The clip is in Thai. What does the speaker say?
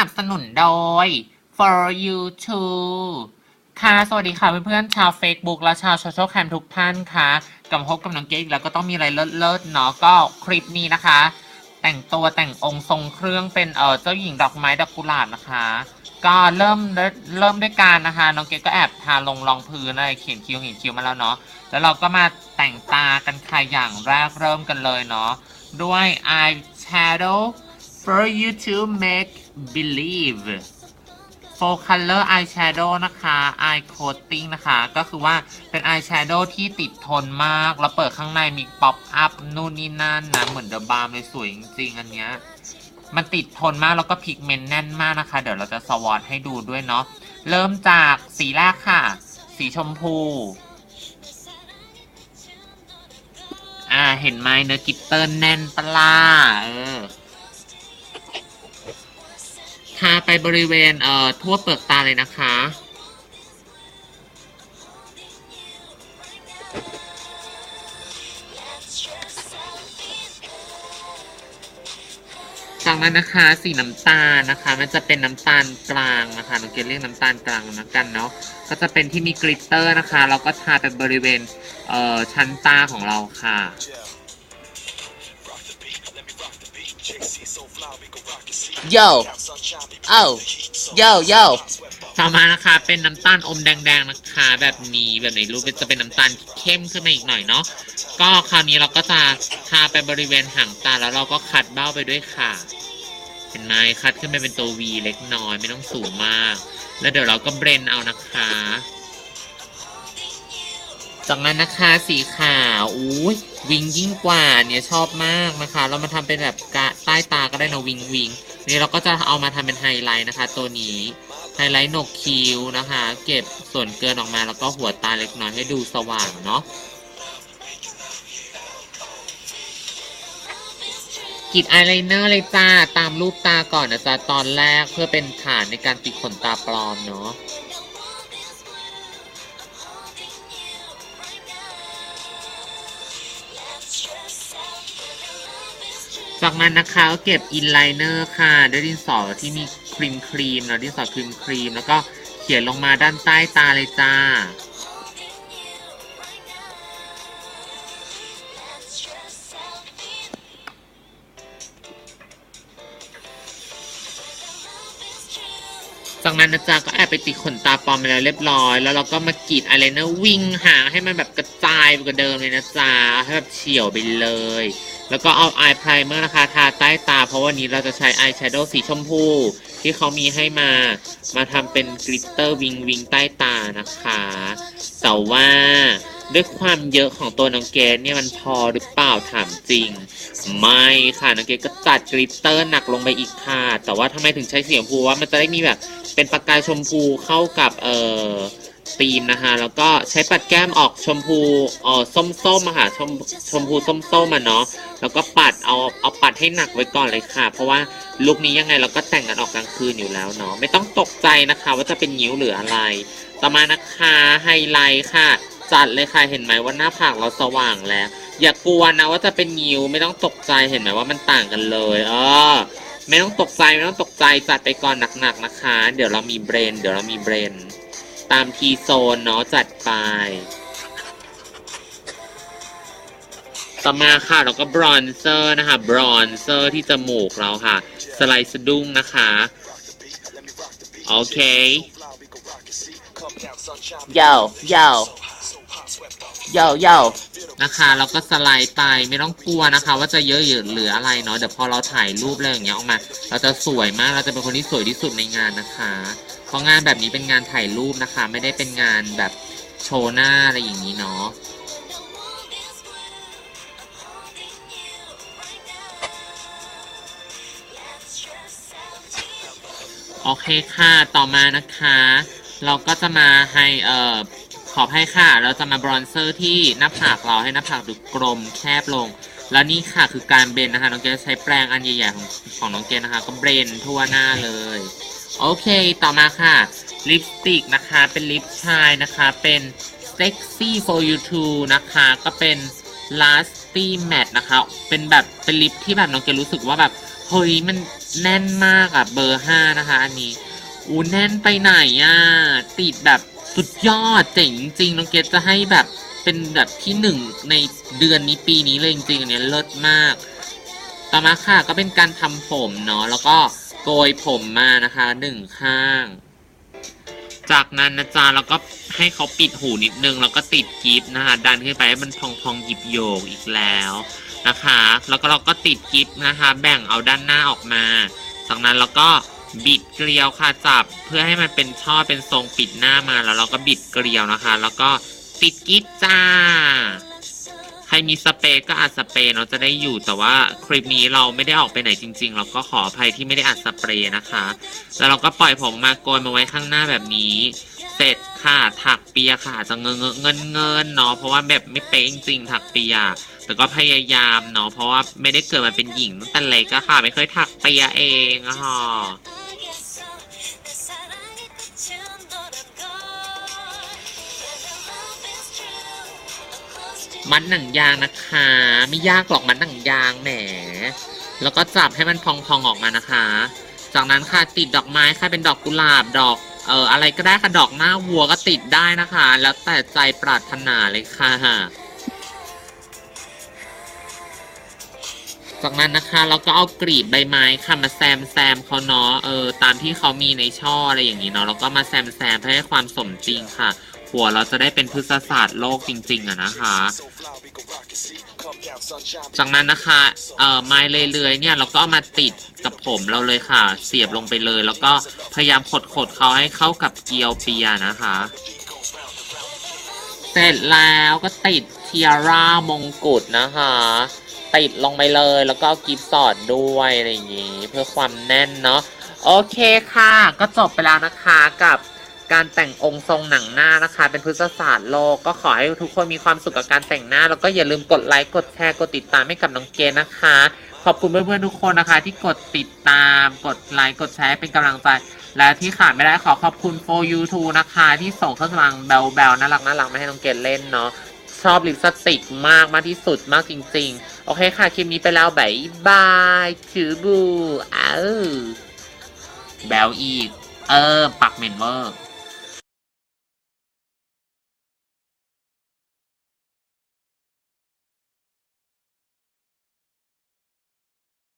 นับสนุนโดย for you too ค่ะ สวัสดีค่ะเพื่อนๆชาว Facebook และชาวโซเชียลแคมทุกท่านค่ะกลับพบกับน้องเก๊กอีกแล้วก็ต้องมีอะไรเลิศๆเนาะก็คลิปนี้นะคะ แต่งตัวแต่งองค์ทรงเครื่องเป็นเออเจ้าหญิงดอกไม้ดอกกุหลาบนะคะ ก็เริ่มเริ่มด้วยการนะคะน้องเก๊กก็แอบทาลงรองพื้นอะไรเขียนคิ้วเขียนคิ้วมาแล้วเนาะแล้วเราก็มาแต่งตากันค่ะอย่างแรกเริ่มกันเลยเนาะด้วย eye shadow for you to make believe full color eye shadow นะคะ eye coating นะคะ ก็คือว่าเป็น eye shadow ที่ติดทนมาก แล้วเปิดข้างในมี pop up นู่นนี่นั่นนะ เหมือนเดอะบาร์มเลยสวยจริงๆ อันเนี้ย มันติดทนมาก แล้วก็พิกเมนต์แน่นมากนะคะ เดี๋ยวเราจะสวอตให้ดูด้วยเนาะ เริ่มจากสีแรกค่ะ สีชมพู อ่า เห็นไหมเนื้อกิตเตอร์แน่นปล่าเออ ทาไปบริเวณเอ่อทั่วเปลือกตาเลยนะคะ จากนั้นนะคะ สีน้ำตาลนะคะ มันจะเป็นน้ำตาลกลางนะคะน้องเกเรียกน้ำตาลกลางนะกันเนาะ ก็จะเป็นที่มีกลิตเตอร์นะคะแล้วก็ทาไปบริเวณเอ่อชั้นตาของเราค่ะโย เอ้าโยโยต่อมานะคะ เป็นน้ำตาลอมแดงๆนะคะ แบบนี้แบบในรูปจะเป็นน้ำตาลเข้มขึ้นมาอีกหน่อยเนาะก็คราวนี้เราก็จะทาไปบริเวณหางตาแล้วเราก็คัดเบ้าไปด้วยค่ะ เห็นไหมคัดขึ้นไปเป็นตัว V เล็กน้อยไม่ต้องสูงมาก แล้วเดี๋ยวเราก็เบรนเอานะคะ จากนั้นนะคะสีขาวอุ้ยวิงยิ่งกว่าเนี่ยชอบมากนะคะ เรามาทำเป็นแบบกะใต้ตาก็ได้นะวิงวิง นี่เราก็จะเอามาทำเป็นไฮไลท์นะคะ ตัวนี้ไฮไลท์หนกคิ้วนะคะ เก็บส่วนเกินออกมาแล้วก็หัวตาเล็กน้อยให้ดูสว่างเนาะกรีดอายไลเนอร์เลยจ้า ตามรูปตาก่อนนะจ๊ะตอนแรกเพื่อเป็นฐานในการติดขนตาปลอมเนาะ จากนั้นนะคะก็เก็บอินไลเนอร์ค่ะ ด้วยดินสอที่มีครีมครีมเนาะดินสอครีมครีมแล้วก็เขียนลงมาด้านใต้ตาเลยจ้า จากนั้นนะจ๊ะก็แอบไปติดขนตาปลอมไปแล้วเรียบร้อย แล้วเราก็มากรีดอายไลเนอร์วิ่งหางให้มันแบบกระจายไปกว่าเดิมเลยนะจ๊ะให้แบบเฉียวไปเลย แล้วก็เอาอายไพรเมอร์นะคะทาใต้ตา เพราะวันนี้เราจะใช้อายแชโดว์สีชมพู ที่เขามีให้มา มาทำเป็นกลิตเตอร์วิงวิงใต้ตานะคะ แต่ว่าด้วยความเยอะของตัวน้องเกดเนี่ยมันพอหรือเปล่าถามจริง ไม่ค่ะน้องเกดก็จัดกลิตเตอร์หนักลงไปอีกค่ะ แต่ว่าทำไมถึงใช้สีชมพูว่ามันจะได้มีแบบเป็นประกายชมพูเข้ากับเอ่อ ธีมนะคะแล้วก็ใช้ปัดแก้มออกชมพูเออส้มๆอะค่ะชมชมพูส้มๆอะเนาะแล้วก็ปัดเอาเอาปัดให้หนักไว้ก่อนเลยค่ะ เพราะว่าลุคนี้ยังไงเราก็แต่งกันออกกลางคืนอยู่แล้วเนาะไม่ต้องตกใจนะคะ ว่าจะเป็นนิ้วหรืออะไร ต่อมานะคะไฮไลท์ค่ะ จัดเลยค่ะเห็นไหมว่าหน้าผากเราสว่างแล้ว อย่ากลัวนะว่าจะเป็นนิ้วไม่ต้องตกใจเห็นไหมว่ามันต่างกันเลยเออไม่ต้องตกใจไม่ต้องตกใจจัดไปก่อนหนักๆนะคะ เดี๋ยวเรามีเบรน เดี๋ยวเรามีเบรน ตามทีโซนเนาะจัดไป ต่อมาค่ะเราก็บรอนเซอร์นะคะ บรอนเซอร์ที่จมูกเราค่ะ สไลด์สะดุ้งนะคะ โอเคโยโยโยโยนะคะเราก็สไลด์ไปไม่ต้องกลัวนะคะ ว่าจะเยอะหรืออะไรเนาะเดี๋ยวพอเราถ่ายรูปอะไรอย่างเงี้ยออกมา เราจะสวยมากเราจะเป็นคนที่สวยที่สุดในงานนะคะ เพราะงานแบบนี้เป็นงานถ่ายรูปนะคะ ไม่ได้เป็นงานแบบโชว์หน้าอะไรอย่างนี้เนาะโอเคค่ะ ต่อมานะคะ เราก็จะมาให้เอ่อขอให้ค่ะ เราจะมาบรอนเซอร์ที่หน้าผากเราให้หน้าผากดูกลมแคบลง แล้วนี่ค่ะคือการเบรนนะคะ น้องเกดใช้แปรงอันใหญ่ๆของของน้องเกดนะคะ ก็เบรนทั่วหน้าเลย โอเค ต่อมาค่ะ ลิปสติกนะคะ เป็นลิปชายนะคะ เป็น sexy for you too นะคะ ก็เป็น lasty matte นะคะ เป็นแบบ เป็นลิปที่แบบน้องเกดรู้สึกว่าแบบ เฮ้ย มันแน่นมากอะเบอร์ห้านะคะ อันนี้ อูแน่นไปไหนอะติดแบบสุดยอดเจ๋งจริง น้องเกดจะให้แบบเป็นแบบที่หนึ่งในเดือนนี้ปีนี้เลยจริงๆอันนี้เลิศมาก ต่อมาค่ะ ก็เป็นการทำผมเนาะ แล้วก็ โกยผมมานะคะหนึ่งข้าง จากนั้นนะจ๊ะเราก็ให้เขาปิดหูนิดนึงแล้วก็ติดกิฟต์นะคะดันขึ้นไปให้มันพองพองๆหยิบโยกอีกแล้วนะคะ แล้วก็เราก็ติดกิฟต์นะคะ แบ่งเอาด้านหน้าออกมา จากนั้นเราก็บิดเกลียวค่ะจับเพื่อให้มันเป็นช่อเป็นทรงปิดหน้ามาแล้วเราก็บิดเกลียวนะคะ แล้วก็ติดกิฟต์จ้า รมีสเปรย์ก็อัดสเปรย์เนาะจะได้อยู่แต่ว่าคลิปนี้เราไม่ได้ออกไปไหนจริง ๆ เราก็ขออภัยที่ไม่ได้อัดสเปรย์นะคะ แล้วเราก็ปล่อยผมมาโกยมาไว้ข้างหน้าแบบนี้ เสร็จค่ะถักเปียค่ะจจะเงินเงินเงินเนาะเพราะว่าแบบไม่เป๊ะจริงๆถักเปียแต่ก็พยายามเนาะเพราะว่าไม่ได้เกิดมาเป็นหญิงตั้งแต่เล็กก็ค่ะ ไม่เคยถักเปียเองอะค่ะ มัดหนังยางนะคะ ไม่ยากหรอกมัดหนังยางแหม แล้วก็จับให้มันพองๆออกมานะคะ จากนั้นค่ะติดดอกไม้ค่ะเป็นดอกกุหลาบดอกเอ่ออะไรก็ได้ค่ะดอกหน้าวัวก็ติดได้นะคะ แล้วแต่ใจปรารถนาเลยค่ะจากนั้นนะคะเราก็เอากรีบใบไม้ค่ะมาแซมแซมเขาเนาะเออตามที่เขามีในช่ออะไรอย่างนี้เนาะแล้วก็มาแซมแซมเพื่อให้ความสมจริงค่ะ หัวเราจะได้เป็นพฤกษศาสตร์โลกจริง ๆอะนะคะ จากนั้นนะคะเอ่อไม้เลื่อยๆเนี่ยเราก็เอามาติดกับผมเราเลยค่ะ เสียบลงไปเลย แล้วก็พยายามขดๆเขาให้เข้ากับเกียวเปียนะคะ เสร็จแล้วก็ติดเทียร่ามงกุฎนะคะ ติดลงไปเลยแล้วก็กิฟต์สอดด้วยอะไรอย่างงี้ เพื่อความแน่นเนาะโอเคค่ะ ก็จบไปแล้วนะคะกับ การแต่งองค์ทรงหนังหน้านะคะ เป็นพฤกษศาสตร์โลกก็ขอให้ทุกคนมีความสุขกับการแต่งหน้า แล้วก็อย่าลืมกดไลค์กดแชร์กดติดตามให้กับน้องเกณนะคะ ขอบคุณเพื่อนๆทุกคนนะคะ ที่กดติดตาม กดไลค์กดแชร์เป็นกำลังใจ และที่ขาดไม่ได้ขอขอบคุณ for you too นะคะ ที่ส่งเครื่องสำอางแบลๆน่ารักน่ารักมาให้น้องเกณเล่นเนาะชอบลิปสติกมากมากที่สุดมากจริง ๆ โอเคค่ะ คลิปนี้ไปแล้วบายบายชือบูอ้าวแบลอีก เออ ปักเมนเวอร์